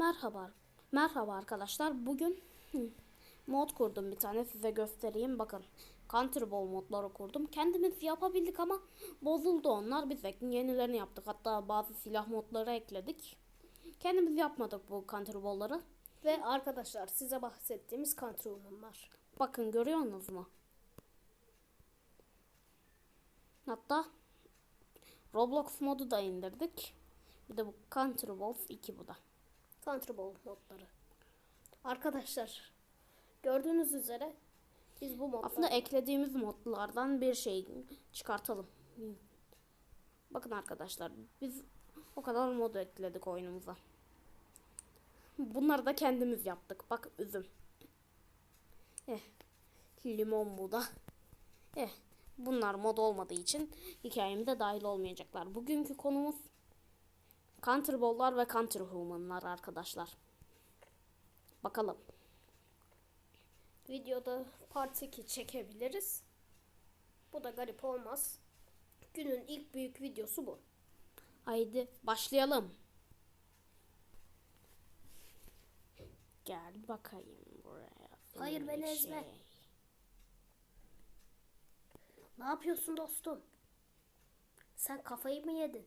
Merhaba. Merhaba arkadaşlar. Bugün mod kurdum bir tane size göstereyim. Bakın. Country Ball modları kurdum. Kendimiz yapabildik ama bozuldu onlar. Biz de yenilerini yaptık. Hatta bazı silah modları ekledik. Kendimiz yapmadık bu Country Ball'ları. Ve arkadaşlar size bahsettiğimiz country woman'lar. Bakın görüyor musunuz mu? Hatta Roblox modu da indirdik. Bir de bu Country Wolf 2 bu da. Country ball modları. Arkadaşlar gördüğünüz üzere biz bu modları Aslında eklediğimiz modlardan bir şey çıkartalım. Bakın arkadaşlar biz o kadar mod ekledik oyunumuza. Bunları da kendimiz yaptık. Bak üzüm. Eh, limon bu da. Eh, bunlar mod olmadığı için hikayemize dahil olmayacaklar. Bugünkü konumuz Country Ball'lar ve Country Human'lar arkadaşlar. Bakalım. videoda part 2 çekebiliriz. Bu da garip olmaz. Günün ilk büyük videosu bu. Haydi başlayalım. Gel bakayım buraya. Hayır, ezme. şey. Ne yapıyorsun dostum? Sen kafayı mı yedin?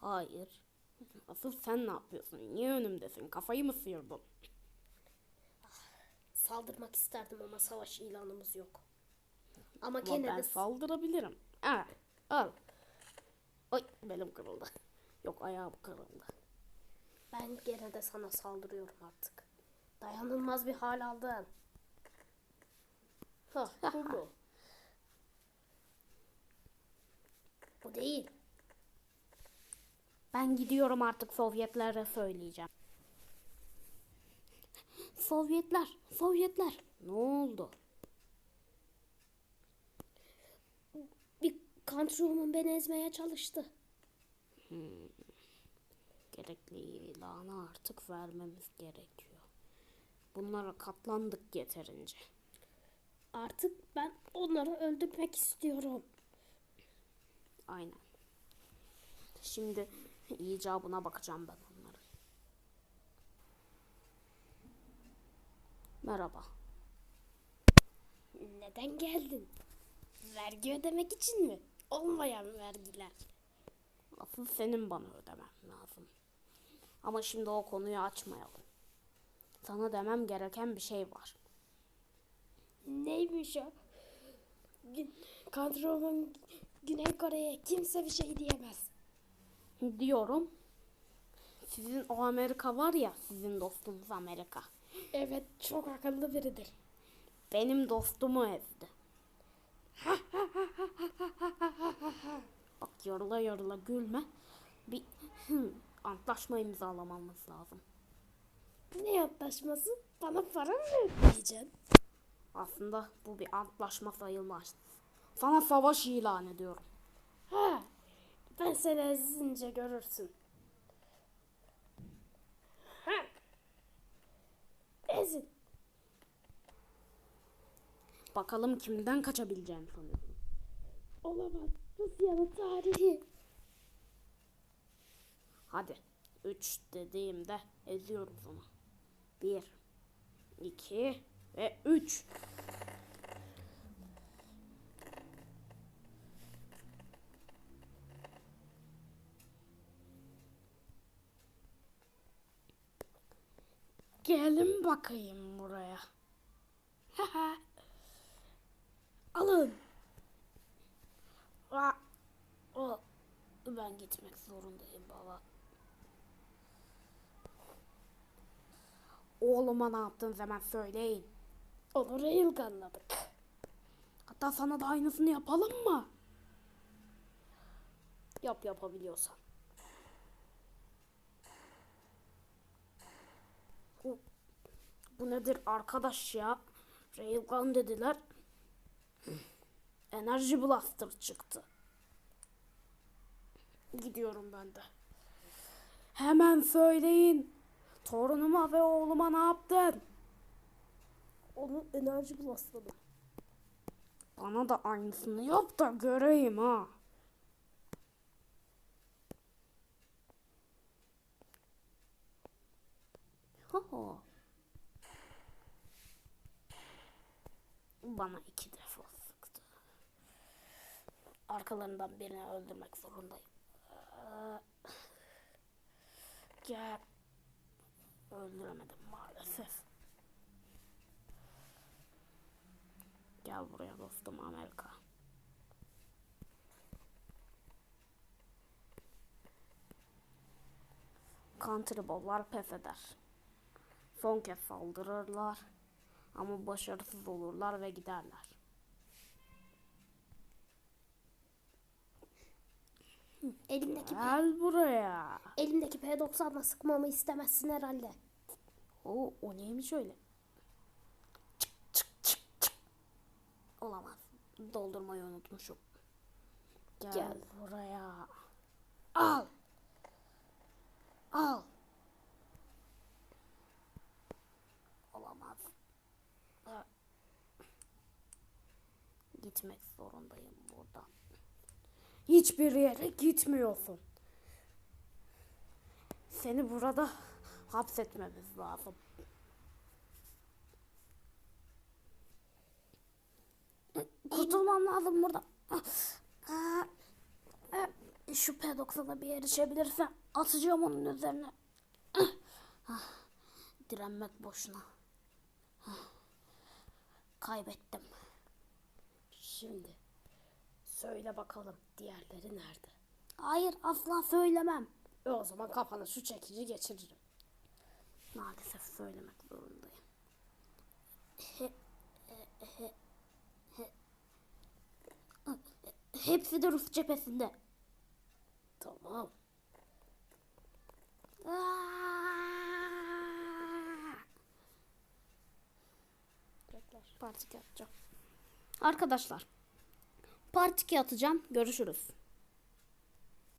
Hayır. Asıl sen ne yapıyorsun? Niye önümdesin? Kafayı mı sıyırdın? Saldırmak isterdim ama savaş ilanımız yok. Ama Ama gene ben de saldırabilirim. Al. Al. Ay belim kırıldı. Yok ayağım kırıldı. ben gene de sana saldırıyorum artık. Dayanılmaz bir hal aldın. Hah, bu mu? Bu değil. Ben gidiyorum artık Sovyetlere söyleyeceğim. Sovyetler, Sovyetler. Ne oldu? Bir country woman beni ezmeye çalıştı. Gerekli ilanı artık vermemiz gerekiyor. Bunlara katlandık yeterince. Artık ben onları öldürmek istiyorum. Aynen. Şimdi icabına bakacağım ben onların. Merhaba. Neden geldin? Vergi ödemek için mi? Olmayan vergiler. Asıl senin bana ödemen lazım. Ama şimdi o konuyu açmayalım. Sana demem gereken bir şey var. Neymiş o? Gün, Güney Kore'ye kimse bir şey diyemez. Diyorum. Sizin o Amerika var ya, sizin dostunuz Amerika. Evet çok akıllı biridir. Benim dostumu ezdi. Bak yarıla yarıla gülme. Bir antlaşma imzalamamız lazım. Ne antlaşması? Bana para mı ödeyeceksin? Aslında bu bir antlaşma sayılmaz. Sana savaş ilan ediyorum. Ha, ben seni ezince görürsün. Ha. Ezin. Bakalım kimden kaçabileceğini sanıyorsun. Olamaz. Rusya'nın tarihi. Hadi. Üç dediğimde eziyorum sana. Bir, iki ve üç. Bakayım buraya. Alın. O, ben gitmek zorundayım baba. Oğluma ne yaptın hemen söyleyin. Onu railgunladık. Hatta sana da aynısını yapalım mı? Yap yapabiliyorsan. Bu, bu nedir arkadaş ya? Railgun dediler. Enerji Blaster çıktı. Gidiyorum ben de. Hemen söyleyin. Torunuma ve oğluma ne yaptın? Onu enerji blasladım. Bana da aynısını yap da göreyim ha. Bana iki defa sıktı. Arkalarından birini öldürmek zorundayım. Ee, Gel. Öldüremedim maalesef. Gel buraya dostum Amerika. Country bowler pes eder. Son kez saldırırlar. Ama başarısız olurlar ve giderler. Elimdeki Gel buraya. elimdeki P90'la sıkmamı istemezsin herhalde. O, o neymiş öyle? Çık çık çık çık. Olamaz. Doldurmayı unutmuşum. Gel, Gel. buraya. Al. Al. Olamaz. Ha. Gitmek zorundayım buradan. Hiçbir yere gitmiyorsun. Seni burada hapsetmemiz lazım. Kurtulmam lazım burada. Şu P90'a bir erişebilirsem atacağım onun üzerine. Direnmek boşuna. Kaybettim. Şimdi söyle bakalım diğerleri nerede? Hayır asla söylemem. E o zaman kafana şu çekici geçiririm. Maalesef söylemek zorundayım. Hepsi de Rus cephesinde. Tamam. Bekler. Partiki atacağım. Arkadaşlar. Partiki atacağım. Görüşürüz.